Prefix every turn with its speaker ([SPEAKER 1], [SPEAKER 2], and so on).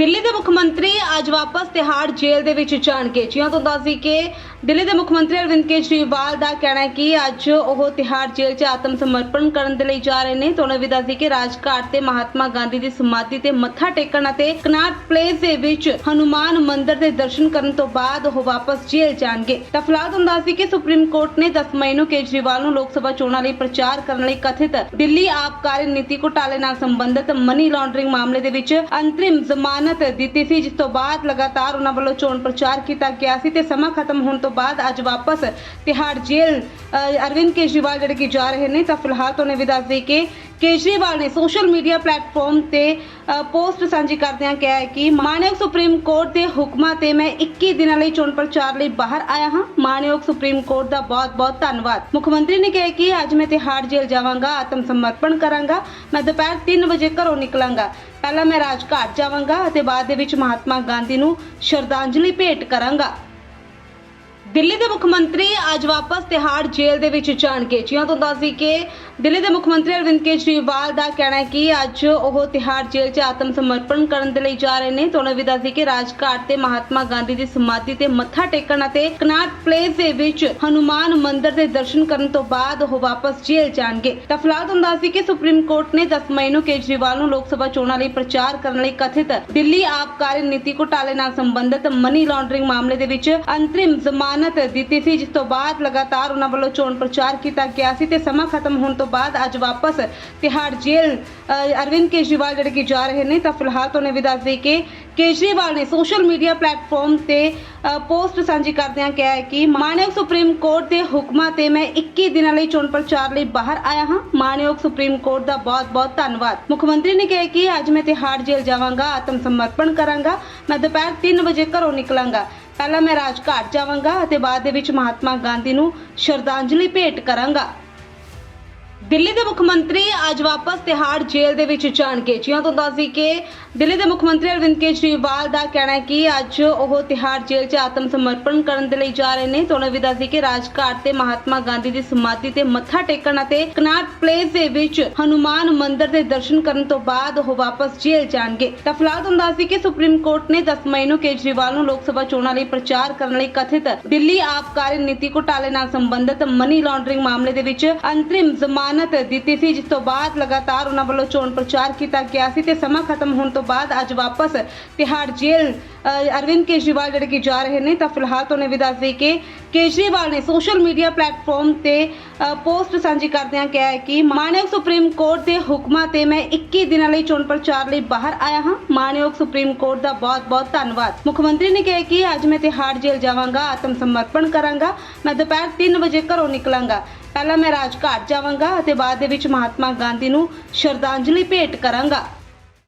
[SPEAKER 1] ਦਿੱਲੀ ਦੇ ਮੁੱਖ ਮੰਤਰੀ ਅੱਜ ਵਾਪਸ ਤਿਹਾੜ ਜੇਲ੍ਹ ਦੇ ਵਿੱਚ ਜਾਣਗੇ। ਜਿਹਾਂ ਤੋਂ ਦੱਸਦੀ ਕਿ ਦਿੱਲੀ ਦੇ ਮੁੱਖ ਮੰਤਰੀ ਅਰਵਿੰਦ ਕੇਜਰੀਵਾਲ ਦਾ ਕਹਿਣਾ ਹੈ ਕਿ ਅੱਜ ਉਹ ਤਿਹਾੜ ਜੇਲ੍ਹ 'ਚ ਆਤਮ ਸਮਰਪਣ ਕਰਨ ਦੇ ਲਈ ਜਾ ਰਹੇ ਨੇ। ਤੋਂ ਉਹਨਾਂ ਵੀ ਦੱਸਦੀ ਕਿ ਰਾਜਘਾਟ ਤੇ ਮਹਾਤਮਾ ਗਾਂਧੀ ਦੀ ਸਮਾਧੀ ਤੇ ਮੱਥਾ ਟੇਕਣ ਅਤੇ ਕਨਾਟ ਪਲੇਸ ਦੇ ਵਿੱਚ ਹਨੂਮਾਨ ਮੰਦਿਰ ਦੇ ਦਰਸ਼ਨ ਕਰਨ ਤੋਂ ਬਾਅਦ ਉਹ ਵਾਪਸ ਜੇਲ੍ਹ ਜਾਣਗੇ। ਤਾਂ ਫਿਲਹਾਲ ਤੁਹਾਨੂੰ ਦੱਸਦੀ ਕਿ ਸੁਪਰੀਮ ਕੋਰਟ ਨੇ 10 ਮਈ ਨੂੰ ਕੇਜਰੀਵਾਲ ਨੂੰ ਲੋਕ ਸਭਾ ਚੋਣਾਂ ਲਈ ਪ੍ਰਚਾਰ ਕਰਨ ਲਈ ਕਥਿਤ ਦਿੱਲੀ ਆਬਕਾਰੀ ਨੀਤੀ ਘੁਟਾਲੇ ਨਾਲ ਸੰਬੰਧਿਤ ਮਨੀ ਲਾਂਡਰਿੰਗ ਮਾਮਲੇ ਦੇ ਵਿੱਚ ਅੰਤਰਿਮ ਜ਼ਮਾਨਤ ਦਿੱਤੀ ਸੀ, ਜਿਸ ਤੋਂ ਬਾਅਦ ਲਗਾਤਾਰ ਉਹਨਾਂ ਵੱਲੋਂ ਚੋਣ ਪ੍ਰਚਾਰ ਕੀਤਾ ਗਿਆ ਸੀ ਤੇ ਸਮਾਂ ਖਤਮ ਹੋਣ ਤੋਂ ਬਾਅਦ ਅੱਜ ਵਾਪਸ ਤਿਹਾੜ ਜੇਲ੍ਹ ਅਰਵਿੰਦ ਕੇਜਰੀਵਾਲ ਜਿਹੜੇ ਕਿ ਜਾ ਰਹੇ ਨੇ, ਤਾਂ ਫਿਲਹਾਲ ਤੋਂ ਨੇ ਵੀ ਦੱਸ ਦੇਈਏ ਕਿ ਕੇਜਰੀਵਾਲ ਨੇ ਸੋਸ਼ਲ ਮੀਡੀਆ ਪਲੇਟਫਾਰਮ ਤੇ ਪੋਸਟ ਸਾਂਝੀ ਕਰਦਿਆਂ ਕਿਹਾ ਹੈ ਕਿ ਮਾਨਯੋਗ ਸੁਪਰੀਮ ਕੋਰਟ ਦੇ ਹੁਕਮਾਂ ਤੇ ਮੈਂ 21 ਦਿਨਾਂ ਲਈ ਚੋਣ ਪ੍ਰਚਾਰ ਲਈ ਬਾਹਰ ਆਇਆ ਹਾਂ। ਮਾਨਯੋਗ ਸੁਪਰੀਮ ਕੋਰਟ ਦਾ ਬਹੁਤ-ਬਹੁਤ ਧੰਨਵਾਦ। ਮੁੱਖ ਮੰਤਰੀ ਨੇ ਕਿਹਾ ਕਿ ਅੱਜ ਮੈਂ ਤਿਹਾੜ ਜੇਲ੍ਹ ਜਾਵਾਂਗਾ, ਆਤਮ ਸਮਰਪਣ ਕਰਾਂਗਾ, ਮੈਂ ਦੁਪਹਿਰ 3 ਵਜੇ ਘਰੋਂ ਨਿਕਲਾਂਗਾ। ਪਹਿਲਾਂ ਮੈਂ ਰਾਜਘਾਟ ਜਾਵਾਂਗਾ ਅਤੇ ਬਾਅਦ ਦੇ ਵਿੱਚ ਮਹਾਤਮਾ ਗਾਂਧੀ ਨੂੰ ਸ਼ਰਧਾਂਜਲੀ ਭੇਟ ਕਰਾਂਗਾ। ਦਿੱਲੀ ਦੇ ਮੁੱਖ ਮੰਤਰੀ ਅੱਜ ਵਾਪਸ ਤਿਹਾੜ ਜੇਲ੍ਹ ਦੇ ਵਿੱਚ ਜਾਣਗੇ ਜਿਹਾਂ ਤੋਂ ਦੱਸਦੀ ਕਿ ਦਿੱਲੀ ਦੇ ਮੁੱਖ ਮੰਤਰੀ ਅਰਵਿੰਦ ਕੇਜਰੀਵਾਲ ਦਾ ਕਹਿਣਾ ਹੈ ਕਿ ਅੱਜ ਉਹ ਤਿਹਾੜ ਜੇਲ੍ਹ 'ਚ ਆਤਮ ਸਮਰਪਣ ਕਰਨ ਦੇ ਲਈ ਜਾ ਰਹੇ ਨੇ। ਤੋਂ ਉਹਨਾਂ ਵੀ ਦੱਸਦੀ ਕਿ ਰਾਜਘਾਟ ਤੇ ਮਹਾਤਮਾ ਗਾਂਧੀ ਦੀ ਸਮਾਧੀ ਤੇ ਮੱਥਾ ਟੇਕਣ ਅਤੇ ਕਨਾਟ ਪਲੇਸ ਦੇ ਵਿੱਚ ਹਨੂਮਾਨ ਮੰਦਿਰ ਦੇ ਦਰਸ਼ਨ ਕਰਨ ਤੋਂ ਬਾਅਦ ਉਹ ਵਾਪਸ ਜੇਲ੍ਹ ਜਾਣਗੇ। ਤਾਂ ਫਿਲਹਾਲ ਤੁਹਾਨੂੰ ਦੱਸਦੀ ਕਿ ਸੁਪਰੀਮ ਕੋਰਟ ਨੇ 10 ਮਈ ਨੂੰ ਕੇਜਰੀਵਾਲ ਨੂੰ ਲੋਕ ਸਭਾ ਚੋਣਾਂ ਲਈ ਪ੍ਰਚਾਰ ਕਰਨ ਲਈ ਕਥਿਤ ਦਿੱਲੀ ਆਬਕਾਰੀ ਨੀਤੀ ਘੁਟਾਲੇ ਨਾਲ ਸੰਬੰਧਿਤ ਮਨੀ ਲਾਂਡਰਿੰਗ ਮਾਮਲੇ ਦੇ ਵਿੱਚ ਅੰਤਰਿਮ ਜ਼ਮਾਨਤ ਦਿੱਤੀ ਸੀ, ਜਿਸ ਤੋਂ ਬਾਅਦ ਲਗਾਤਾਰ ਉਹਨਾਂ ਵੱਲੋਂ ਚੋਣ ਪ੍ਰਚਾਰ ਕੀਤਾ ਗਿਆ ਸੀ ਤੇ ਸਮਾਂ ਖਤਮ ਹੋਣ ਤੋਂ ਬਾਅਦ ਅੱਜ ਵਾਪਸ ਤਿਹਾੜ ਜੇਲ੍ਹ ਅਰਵਿੰਦ ਕੇਜਰੀਵਾਲ ਜਿਹੜੇ ਕਿ ਜਾ ਰਹੇ ਨੇ, ਤਾਂ ਫਿਲਹਾਲ ਤੋਂ ਨੇ ਵੀ ਦੱਸ ਦੇਈਏ ਕਿ ਕੇਜਰੀਵਾਲ ਨੇ ਸੋਸ਼ਲ ਮੀਡੀਆ ਪਲੇਟਫਾਰਮ ਤੇ ਪੋਸਟ ਸਾਂਝੀ ਕਰਦਿਆਂ ਕਿਹਾ ਹੈ ਕਿ ਮਾਨਯੋਗ ਸੁਪਰੀਮ ਕੋਰਟ ਦੇ ਹੁਕਮਾਂ ਤੇ ਮੈਂ 21 ਦਿਨਾਂ ਲਈ ਚੋਣ ਪ੍ਰਚਾਰ ਲਈ ਬਾਹਰ ਆਇਆ ਹਾਂ। ਮਾਨਯੋਗ ਸੁਪਰੀਮ ਕੋਰਟ ਦਾ ਬਹੁਤ-ਬਹੁਤ ਧੰਨਵਾਦ। ਮੁੱਖ ਮੰਤਰੀ ਨੇ ਕਿਹਾ ਕਿ ਅੱਜ ਮੈਂ ਤਿਹਾੜ ਜੇਲ੍ਹ ਜਾਵਾਂਗਾ, ਆਤਮ ਸਮਰਪਣ ਕਰਾਂਗਾ, ਮੈਂ ਦੁਪਹਿਰ 3 ਵਜੇ ਘਰੋਂ ਨਿਕਲਾਂਗਾ। ਪਹਿਲਾਂ ਮੈਂ ਰਾਜਘਾਟ ਜਾਵਾਂਗਾ ਅਤੇ ਬਾਅਦ ਦੇ ਵਿੱਚ ਮਹਾਤਮਾ ਗਾਂਧੀ ਨੂੰ ਸ਼ਰਧਾਂਜਲੀ ਭੇਟ ਕਰਾਂਗਾ। ਦਿੱਲੀ ਦੇ ਮੁੱਖ ਮੰਤਰੀ ਅੱਜ ਵਾਪਸ ਤਿਹਾੜ ਜੇਲ੍ਹ ਦੇ ਵਿੱਚ ਜਾਣਗੇ। ਜਿਹਾਂ ਤੋਂ ਦੱਸਦੀ ਕਿ ਦਿੱਲੀ ਦੇ ਮੁੱਖ ਮੰਤਰੀ ਅਰਵਿੰਦ ਕੇਜਰੀਵਾਲ ਦਾ ਕਹਿਣਾ ਹੈ ਕਿ ਅੱਜ ਉਹ ਤਿਹਾੜ ਜੇਲ੍ਹ 'ਚ ਆਤਮ ਸਮਰਪਣ ਕਰਨ ਦੇ ਲਈ ਜਾ ਰਹੇ ਨੇ। ਤੋਂ ਉਹਨਾਂ ਵੀ ਦੱਸਦੀ ਕਿ ਰਾਜਘਾਟ ਤੇ ਮਹਾਤਮਾ ਗਾਂਧੀ ਦੀ ਸਮਾਧੀ ਤੇ ਮੱਥਾ ਟੇਕਣ ਅਤੇ ਕਨਾਟ ਪਲੇਸ ਦੇ ਵਿੱਚ ਹਨੂਮਾਨ ਮੰਦਿਰ ਦੇ ਦਰਸ਼ਨ ਕਰਨ ਤੋਂ ਬਾਅਦ ਉਹ ਵਾਪਸ ਜੇਲ੍ਹ ਜਾਣਗੇ। ਤਾਂ ਫਿਲਹਾਲ ਤੁਹਾਨੂੰ ਦੱਸਦੀ ਕਿ ਸੁਪਰੀਮ ਕੋਰਟ ਨੇ 10 ਮਈ ਨੂੰ ਕੇਜਰੀਵਾਲ ਨੂੰ ਲੋਕ ਸਭਾ ਚੋਣਾਂ ਲਈ ਪ੍ਰਚਾਰ ਕਰਨ ਲਈ ਕਥਿਤ ਦਿੱਲੀ ਆਬਕਾਰੀ ਨੀਤੀ ਘੁਟਾਲੇ ਨਾਲ ਸੰਬੰਧਿਤ ਮਨੀ ਲਾਂਡਰਿੰਗ ਮਾਮਲੇ ਦੇ ਵਿੱਚ ਅੰਤਰਿਮ ਜ਼ਮਾਨਤ ਦਿੱਤੀ ਸੀ ਜਿਸ ਤੋਂ ਬਾਅਦ ਲਗਾਤਾਰ ਉਹਨਾਂ ਵੱਲੋਂ ਚੋਣ ਪ੍ਰਚਾਰ ਕੀਤਾ ਗਿਆ ਸੀ ਤੇ ਸਮਾਂ ਖਤਮ ਹੋਣ ਤੋਂ ਬਾਅਦ ਅੱਜ ਵਾਪਸ ਤਿਹਾੜ ਜੇਲ੍ਹ ਅ, ਅਰਵਿੰਦ ਕੇਜਰੀਵਾਲ ਜਿਹੜੇ ਕਿ ਜਾ ਰਹੇ ਨੇ ਤਾਂ ਫਿਲਹਾਲ ਤੋਂ ਨੇ ਵੀ ਦੱਸ ਦੇਈਏ ਕਿ ਕੇਜਰੀਵਾਲ ਨੇ ਸੋਸ਼ਲ ਮੀਡੀਆ ਪਲੇਟਫਾਰਮ ਤੇ ਅ, ਪੋਸਟ ਸਾਂਝੀ ਕਰਦਿਆਂ ਕਿਹਾ ਹੈ ਕਿ ਮਾਨਯੋਗ ਸੁਪਰੀਮ ਕੋਰਟ ਦੇ ਹੁਕਮਾਂ ਤੇ ਮੈਂ 21 ਦਿਨਾਂ ਲਈ ਚੋਣ ਪ੍ਰਚਾਰ ਲਈ ਬਾਹਰ ਆਇਆ ਹਾਂ ਮਾਨਯੋਗ ਸੁਪਰੀਮ ਕੋਰਟ ਦਾ ਬਹੁਤ-ਬਹੁਤ ਧੰਨਵਾਦ ਮੁੱਖ ਮੰਤਰੀ ਨੇ ਕਿਹਾ ਕਿ ਅੱਜ ਮੈਂ ਤਿਹਾੜ ਜੇਲ੍ਹ ਜਾਵਾਂਗਾ ਆਤਮ ਸਮਰਪਣ ਕਰਾਂਗਾ ਮੈਂ ਦੁਪਹਿਰ 3 ਵਜੇ ਘਰੋਂ ਨਿਕਲਾਂਗਾ ਪਹਿਲਾਂ ਮੈਂ ਰਾਜਘਾਟ ਜਾਵਾਂਗਾ ਅਤੇ ਬਾਅਦ ਦੇ ਵਿੱਚ ਮਹਾਤਮਾ ਗਾਂਧੀ ਨੂੰ ਸ਼ਰਧਾਂਜਲੀ ਭੇਟ ਕਰਾਂਗਾ।